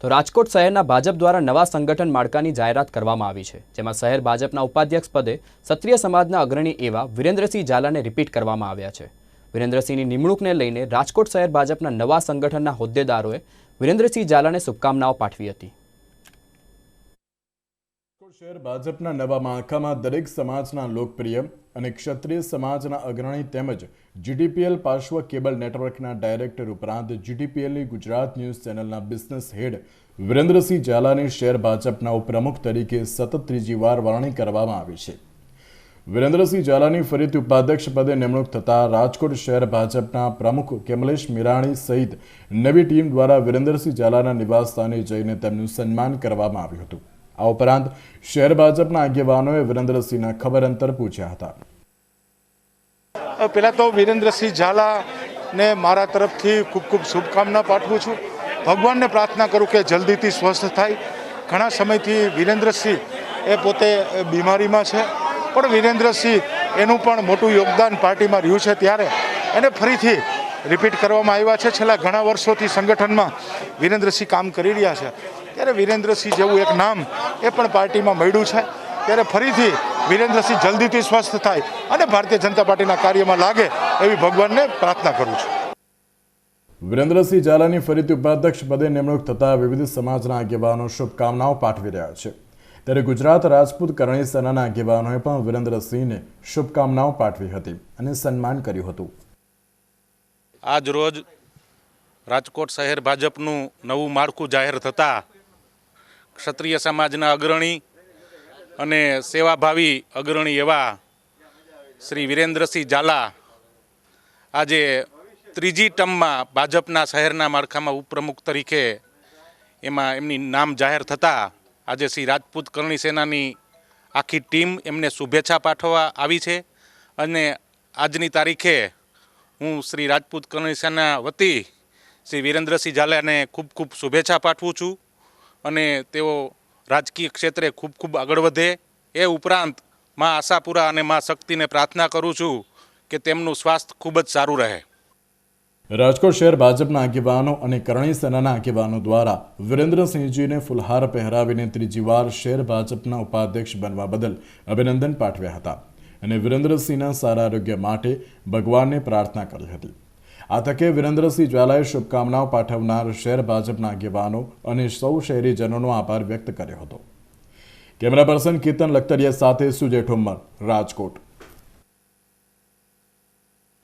તો રાજકોટ શહેરના ભાજપ દ્વારા નવા સંગઠન માળખાની જાહેરાત કરવામાં આવી છે, જેમાં શહેર ભાજપના ઉપાધ્યક્ષ પદે ક્ષત્રિય સમાજના અગ્રણી એવા વિરેન્દ્રસિંહ ઝાલાને રિપીટ કરવામાં આવ્યા છે. વિરેન્દ્રસિંહની નિમણૂકને લઈને રાજકોટ શહેર ભાજપના નવા સંગઠનના હોદ્દેદારોએ વિરેન્દ્રસિંહ ઝાલાને શુભકામનાઓ પાઠવી હતી. રાજકોટ શહેર ભાજપના નવા માળખામાં દરેક સમાજના લોકપ્રિય અને ક્ષત્રિય સમાજના અગ્રણી તેમજ જીડીપીએલ પાર્શ્વ કેબલ નેટવર્કના ડાયરેક્ટર ઉપરાંત જીડીપીએલની ગુજરાત ન્યૂઝ ચેનલના બિઝનેસ હેડ વિરેન્દ્રસિંહ ઝાલાની શહેર ભાજપના ઉપપ્રમુખ તરીકે સતત ત્રીજી વાર વરણી કરવામાં આવી છે. વિરેન્દ્રસિંહ ઝાલાની ફરીથી ઉપાધ્યક્ષ પદે નિમણૂક થતાં રાજકોટ શહેર ભાજપના પ્રમુખ કમલેશ મિરાણી સહિત નવી ટીમ દ્વારા વિરેન્દ્રસિંહ ઝાલાના નિવાસસ્થાને જઈને તેમનું સન્માન કરવામાં આવ્યું હતું. આ ઉપરાંત શહેર ભાજપના આગેવાનોએ વિરેન્દ્રસિંહના ખબર અંતર પૂછ્યા હતા. પહેલાં તો વિરેન્દ્રસિંહ ઝાલાને મારા તરફથી ખૂબ ખૂબ શુભકામના પાઠવું છું. ભગવાનને પ્રાર્થના કરું કે જલ્દીથી સ્વસ્થ થાય. ઘણા સમયથી વિરેન્દ્રસિંહ એ પોતે બીમારીમાં છે, પણ વિરેન્દ્રસિંહ એનું પણ મોટું યોગદાન પાર્ટીમાં રહ્યું છે ત્યારે. એને ફરીથી રિપીટ કરવામાં આવ્યા છે. છેલ્લા ઘણા વર્ષોથી સંગઠનમાં વિરેન્દ્રસિંહ કામ કરી રહ્યા છે. ત્યારે વિરેન્દ્રસિંહ જેવું એક નામ એ પણ પાર્ટીમાં મળ્યું છે. ત્યારે ફરીથી વિરેન્દ્રસિંહ જલ્દીથી સ્વસ્થ થાય અને ભારતીય જનતા પાર્ટીના કાર્યમાં લાગે એવી ભગવાનને પ્રાર્થના કરું છું. વિરેન્દ્રસિંહ ઝાલાની ફરીથી ઉપાધ્યક્ષ પદે નિમણૂક થતા વિવિધ સમાજના આગેવાનો શુભકામનાઓ પાઠવી રહ્યા છે. ત્યારે ગુજરાત રાજપૂત કરણી સેનાના આગેવાનોએ પણ વિરેન્દ્રસિંહને શુભકામનાઓ પાઠવી હતી અને સન્માન કર્યું હતું. આજ રોજ રાજકોટ શહેર ભાજપનું નવું માળખું જાહેર થતાં ક્ષત્રિય સમાજના અગ્રણી અને સેવાભાવી અગ્રણી એવા શ્રી વિરેન્દ્રસિંહ ઝાલા આજે ત્રીજી ટર્મમાં ભાજપના શહેરના માળખામાં ઉપપ્રમુખ તરીકે એમાં એમની નામ જાહેર થતાં આજે શ્રી રાજપૂત કરણી સેનાની આખી ટીમ એમને શુભેચ્છા પાઠવવા આવી છે અને આજની તારીખે હું શ્રી રાજપૂત કરણી સેના વતી શ્રી વિરેન્દ્રસિંહ ઝાલાને ખૂબ ખૂબ શુભેચ્છા પાઠવું છું. અને તેઓ રાજકીય ક્ષેત્રે ખૂબ ખૂબ આગળ વધે. એ ઉપરાંત મા આશાપુરા અને મા શક્તિને પ્રાર્થના કરું છું કે તેમનું સ્વાસ્થ્ય ખૂબ જ સારું રહે. રાજકોટ શહેર ભાજપના આગેવાનો અને કરણી સેનાના આગેવાનો દ્વારા વિરેન્દ્રસિંહજીને ફુલહાર પહેરાવીને ત્રીજી વાર શહેર ભાજપના ઉપાધ્યક્ષ બનવા બદલ અભિનંદન પાઠવ્યા હતા. અને વિરેન્દ્રસિંહના સારા આરોગ્ય માટે ભગવાનને પ્રાર્થના કરી હતી. આ તકે વિરેન્દ્રસિંહ જ્વાલાએ શુભકામનાઓ પાઠવનાર શહેર ભાજપના આગેવાનો અને સૌ શહેરીજનોનો આભાર વ્યક્ત કર્યો હતો. કેમેરા પર્સન કીર્તન લખતરિયા સાથે સુજય ઠુમ્મર, રાજકોટ.